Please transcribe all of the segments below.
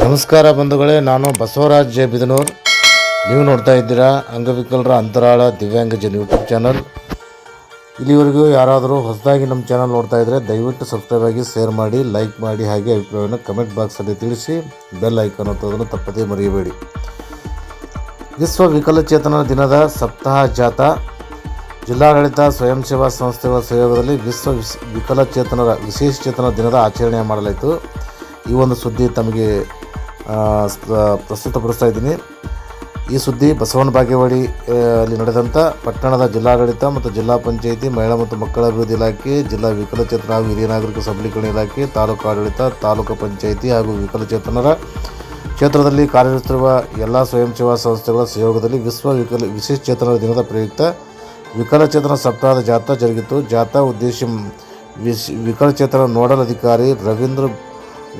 ನಮಸ್ಕಾರ ಬಂಧುಗಳೇ, ನಾನು ಬಸವರಾಜ್ ಜೆ. ಬಿದನೂರ್. ನೀವು ನೋಡ್ತಾ ಇದ್ದೀರಾ ಅಂಗವಿಕಲರ ಅಂತರಾಳ ದಿವ್ಯಾಂಗ ಜನ್ ಯೂಟ್ಯೂಬ್ ಚಾನಲ್. ಇಲ್ಲಿವರೆಗೂ ಯಾರಾದರೂ ಹೊಸದಾಗಿ ನಮ್ಮ ಚಾನಲ್ ನೋಡ್ತಾ ಇದ್ದರೆ ದಯವಿಟ್ಟು ಸಬ್ಸ್ಕ್ರೈಬ್ ಆಗಿ, ಶೇರ್ ಮಾಡಿ, ಲೈಕ್ ಮಾಡಿ, ಹಾಗೆ ಅಭಿಪ್ರಾಯವನ್ನು ಕಮೆಂಟ್ ಬಾಕ್ಸಲ್ಲಿ ತಿಳಿಸಿ, ಬೆಲ್ ಐಕಾನ್ ಒತ್ತೋದನ್ನು ತಪ್ಪದೇ ಮರೆಯಬೇಡಿ. ವಿಶ್ವ ವಿಕಲಚೇತನ ದಿನದ ಸಪ್ತಾಹ ಜಾಥಾ ಜಿಲ್ಲಾಡಳಿತ ಸ್ವಯಂ ಸೇವಾ ಸಂಸ್ಥೆಗಳ ಸಹಯೋಗದಲ್ಲಿ ವಿಶ್ವ ವಿಕಲಚೇತನರ ವಿಶೇಷ ಚೇತನ ದಿನದ ಆಚರಣೆ ಮಾಡಲಾಯಿತು. ಈ ಒಂದು ಸುದ್ದಿ ತಮಗೆ ಪ್ರಸ್ತುತಪಡಿಸ್ತಾ ಇದ್ದೀನಿ. ಈ ಸುದ್ದಿ ಬಸವನ ಬಾಗೇವಾಡಿ ಅಲ್ಲಿ ನಡೆದಂಥ ಪಟ್ಟಣದ ಜಿಲ್ಲಾಡಳಿತ ಮತ್ತು ಜಿಲ್ಲಾ ಪಂಚಾಯಿತಿ, ಮಹಿಳಾ ಮತ್ತು ಮಕ್ಕಳ ಅಭಿವೃದ್ಧಿ ಇಲಾಖೆ, ಜಿಲ್ಲಾ ವಿಕಲಚೇತನ ಹಾಗೂ ಹಿರಿಯ ನಾಗರಿಕ ಸಬಲೀಕರಣ ಇಲಾಖೆ, ತಾಲೂಕು ಆಡಳಿತ, ತಾಲೂಕು ಪಂಚಾಯಿತಿ ಹಾಗೂ ವಿಕಲಚೇತನರ ಕ್ಷೇತ್ರದಲ್ಲಿ ಕಾರ್ಯನಿರ್ವಹಿಸುತ್ತಿರುವ ಎಲ್ಲ ಸ್ವಯಂ ಸೇವಾ ಸಂಸ್ಥೆಗಳ ಸಹಯೋಗದಲ್ಲಿ ವಿಶ್ವ ವಿಕಲ, ವಿಶೇಷ ಚೇತನರ ದಿನದ ಪ್ರಯುಕ್ತ ವಿಕಲಚೇತನ ಸಪ್ತಾಹದ ಜಾಥಾ ಜರುಗಿತು. ಜಾಥಾ ಉದ್ದೇಶ ವಿಶ್ ವಿಕಲಚೇತನ ನೋಡಲ್ ಅಧಿಕಾರಿ ರವೀಂದ್ರ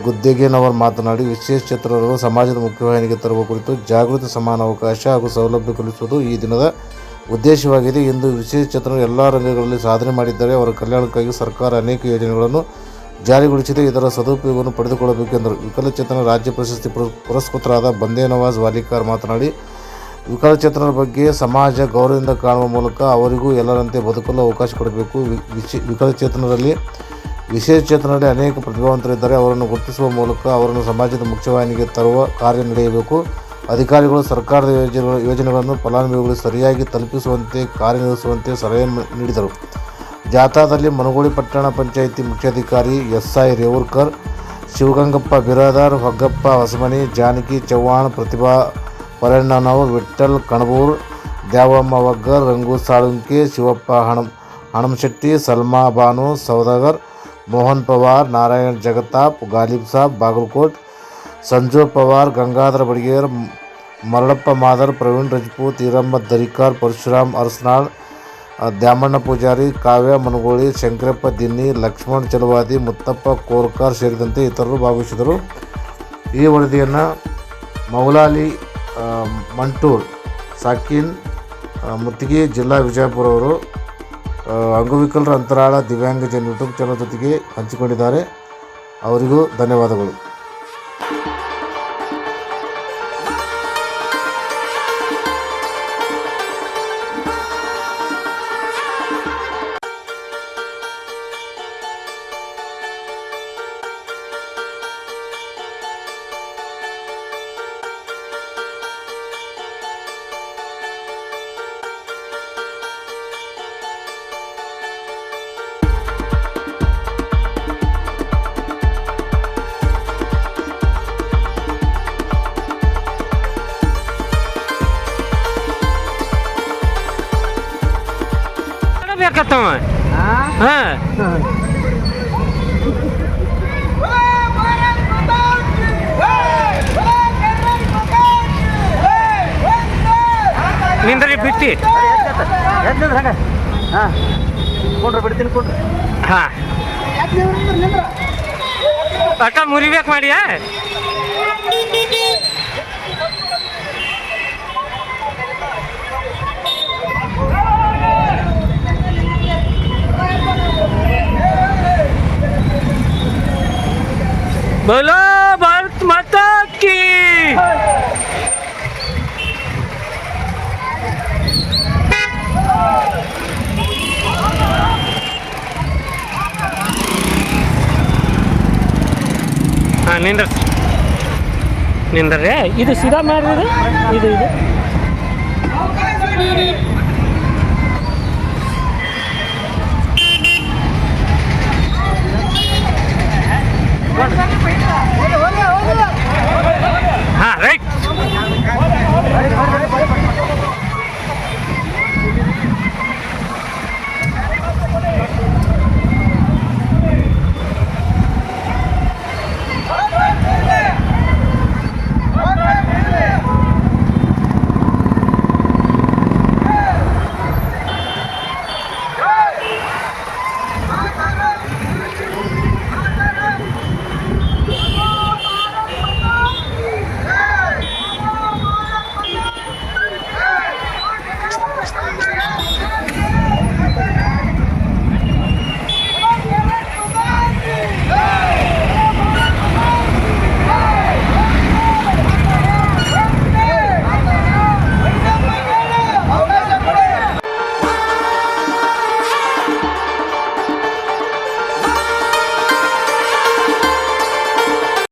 ಗುದ್ದೆಗೇನವರು ಮಾತನಾಡಿ, ವಿಶೇಷ ಚೇತನರು ಸಮಾಜದ ಮುಖ್ಯವಾಹಿನಿಗೆ ತರುವ ಕುರಿತು ಜಾಗೃತಿ, ಸಮಾನ ಅವಕಾಶ ಹಾಗೂ ಸೌಲಭ್ಯ ಕಲ್ಪಿಸುವುದು ಈ ದಿನದ ಉದ್ದೇಶವಾಗಿದೆ. ಎಂದು ವಿಶೇಷ ಎಲ್ಲ ರಂಗಗಳಲ್ಲಿ ಸಾಧನೆ ಮಾಡಿದ್ದಾರೆ. ಅವರ ಕಲ್ಯಾಣಕ್ಕಾಗಿ ಸರ್ಕಾರ ಅನೇಕ ಯೋಜನೆಗಳನ್ನು ಜಾರಿಗೊಳಿಸಿದೆ. ಇದರ ಸದುಪಯೋಗವನ್ನು ಪಡೆದುಕೊಳ್ಳಬೇಕೆಂದರು ವಿಕಲಚೇತನ ರಾಜ್ಯ ಪ್ರಶಸ್ತಿ ಪುರ- ಪುರಸ್ಕೃತರಾದ ಬಂದೇ ನವಾಜ್ ವಾಲಿಕಾರ್ ಮಾತನಾಡಿ, ವಿಕಲಚೇತನರ ಬಗ್ಗೆ ಸಮಾಜ ಗೌರವದಿಂದ ಕಾಣುವ ಮೂಲಕ ಅವರಿಗೂ ಎಲ್ಲರಂತೆ ಬದುಕಲು ಅವಕಾಶ ಕೊಡಬೇಕು. ವಿಶೇ, ವಿಕಲಚೇತನರಲ್ಲಿ ವಿಶೇಷ ಚೇತನದಲ್ಲಿ ಅನೇಕ ಪ್ರತಿಭಾವಂತರಿದ್ದಾರೆ. ಅವರನ್ನು ಗುರುತಿಸುವ ಮೂಲಕ ಅವರನ್ನು ಸಮಾಜದ ಮುಖ್ಯವಾಹಿನಿಗೆ ತರುವ ಕಾರ್ಯ ನಡೆಯಬೇಕು. ಅಧಿಕಾರಿಗಳು ಸರ್ಕಾರದ ಯೋಜನೆ, ಯೋಜನೆಗಳನ್ನು ಫಲಾನುಭವಿಗಳು ಸರಿಯಾಗಿ ತಲುಪಿಸುವಂತೆ ಕಾರ್ಯನಿರ್ವಹಿಸುವಂತೆ ಸಲಹೆ ನೀಡಿದರು. ಜಾಥಾದಲ್ಲಿ ಮನಗೋಳಿ ಪಟ್ಟಣ ಪಂಚಾಯಿತಿ ಮುಖ್ಯಾಧಿಕಾರಿ ಎಸ್ ಐ ರೇವೂರ್ಕರ್, ಶಿವಗಂಗಪ್ಪ ಬಿರಾದಾರ್, ಹೊಗ್ಗಪ್ಪ ಹೊಸಮನಿ, ಜಾನಕಿ ಚವ್ಹಾಣ್, ಪ್ರತಿಭಾ ಪರಣ್ಣನವರು ವಿಠಲ್ ಕಣಬೂರ್, ದ್ಯಾವಮ್ಮ ವಗ್ಗರ್ ರಂಗು ಸಾಳುಂಕೆ, ಶಿವಪ್ಪ ಹಣಂ, ಹಣಂಶೆಟ್ಟಿ, ಸಲ್ಮಾ ಬಾನು, ಸೌದಾಗರ್ ಮೋಹನ್ ಪವಾರ್ ನಾರಾಯಣ್ ಜಗತಾಪ್ ಗಾಲಿಬ್ ಸಾಬ್ ಬಾಗಲಕೋಟ್ ಸಂಜು ಪವಾರ್ ಗಂಗಾಧರ ಬಡಿಗೇರ್ ಮರಳಪ್ಪ ಮಾದರ್ ಪ್ರವೀಣ್ ರಜಪೂತ್ ಈರಮ್ಮ ದರಿಕಾರ್ ಪರಶುರಾಮ್ ಅರಸನಾಳ್ ದ್ಯಾಮಣ್ಣ ಪೂಜಾರಿ ಕಾವ್ಯ ಮನಗೋಳಿ ಶಂಕರಪ್ಪ ದಿನ್ನಿ ಲಕ್ಷ್ಮಣ್ ಚಲವಾದಿ ಮುತ್ತಪ್ಪ ಕೋರ್ಕಾರ್ ಸೇರಿದಂತೆ ಇತರರು ಭಾಗವಹಿಸಿದರು ಈ ವರದಿಯನ್ನು ಮೌಲಾಲಿ ಮಂಟೂರ್ ಸಾಕಿನ್ ಮುತ್ತಿಗೆ ಜಿಲ್ಲಾ ವಿಜಯಪುರ ಅವರು ಆ, ಅಂಗವಿಕಲರ ಅಂತರಾಳ ದಿವ್ಯಾಂಗ ಜನ ಯೂಟ್ಯೂಬ್ ಚಾನಲ್ ಜೊತೆಗೆ ಹಂಚಿಕೊಂಡಿದ್ದಾರೆ. ಅವರಿಗೂ ಧನ್ಯವಾದಗಳು. ಬೇಕತ್ತವ? ಹಾ. ನಿಂದ್ರಿ ಬಿಟ್ಟಿ. ಹಾಂ. ಕೊಂಡ್ರೆ ಬಿಡ್ತೀನಿ ಕೊಂಡ್ರೆ. ಹಾ. ಅಕ್ಕ ಮುರಿಬೇಕು ಮಾಡಿಯಾ? ಬೋಲೋ ಭಾರತ್ ಮಾತಾ ಕಿ! ಹಾಂ ನಿಂದ್ರಸ್ ನಿಂದ್ರೇ. ಇದು ಸೀದಾ ಮಾಡಿದ್ರೆ ಇದು ಇದು.